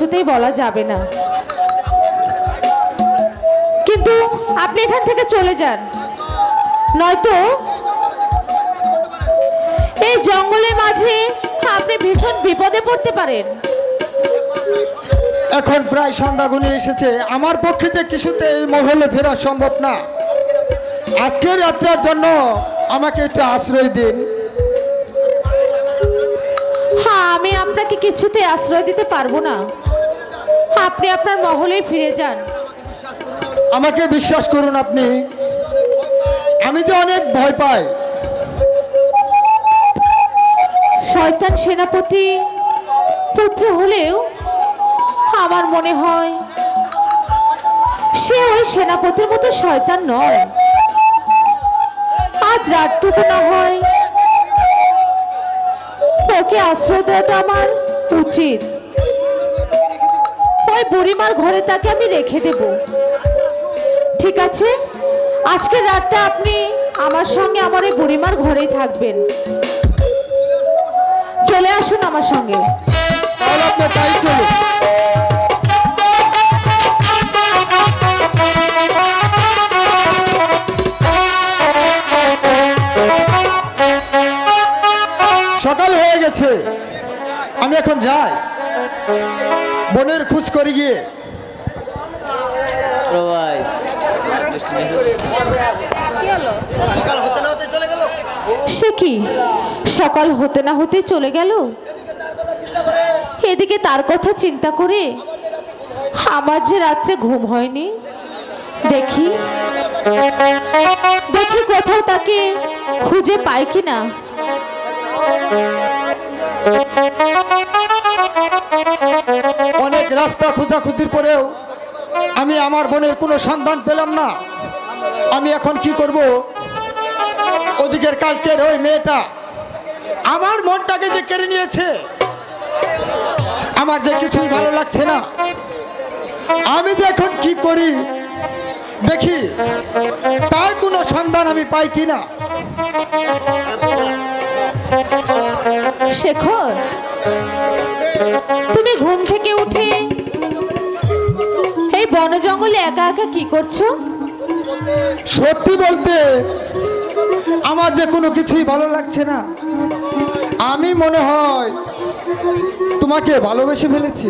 কিছুতেই বলা যাবে না। কিন্তু আপনি এখান থেকে চলে যান। নয়তো এই জঙ্গলের মাঝে আপনি ভীষণ বিপদে পড়তে পারেন। এখন প্রায় সন্ধ্যা এসেছে। আমার পক্ষে যে কিছুতে এই মহলে ফেরা সম্ভব না। আজকের যাত্রার জন্য আমাকে একটু আশ্রয় দিন। আপনাকে কিছুতে আশ্রয় দিতে পারব না। আপনি আপনার মহলেই ফিরে যান। আমাকে বিশ্বাস করুন আপনি। আমি যে অনেক ভয় পাই। শয়তান সেনাপতি পুত্র হলেও আমার মনে হয় সে ওই সেনাপতির মতো শয়তান নয়। আজ রাতটুকু না হয় ওকে আশ্রয় দেওয়াটা আমার? উচিত। ওই বুড়িমার ঘরে তাকে আমি রেখে দেব। ঠিক আছে? আজকের রাতটা আপনি আমার সঙ্গে আমার ওই বুড়িমার ঘরেই থাকবেন। চলে আসুন আমার সঙ্গে। তাই চলুন। সকাল হয়ে গেছে। আমি এখন যাই। বোনের খোঁজ করে গিয়ে। সে কি? সকাল হতে না হতে চলে গেল? এদিকে তার কথা চিন্তা করে আমার যে রাত্রে ঘুম হয়নি দেখি। দেখি কোথাও তাকে খুঁজে পাই কি না অনেক রাস্তা খোঁজাখুঁজির পরেও আমি আমার বোনের কোনো সন্ধান পেলাম না। আমি এখন কি করব? ওদিকের কালকের ওই মেয়েটা আমার মনটাকে যে কেড়ে নিয়েছে, আমার যে কিছুই ভালো লাগছে না। আমি যে এখন কি করি? দেখি, তার কোনো সন্ধান আমি পাই কি না? শেখর, তুমি ঘুম থেকে উঠে এই বন জঙ্গলে একা একা কি করছ? সত্যি বলতে আমার যে কোনো কিছুই ভালো লাগছে না। আমি মনে হয় তোমাকে ভালোবেসে ফেলেছি।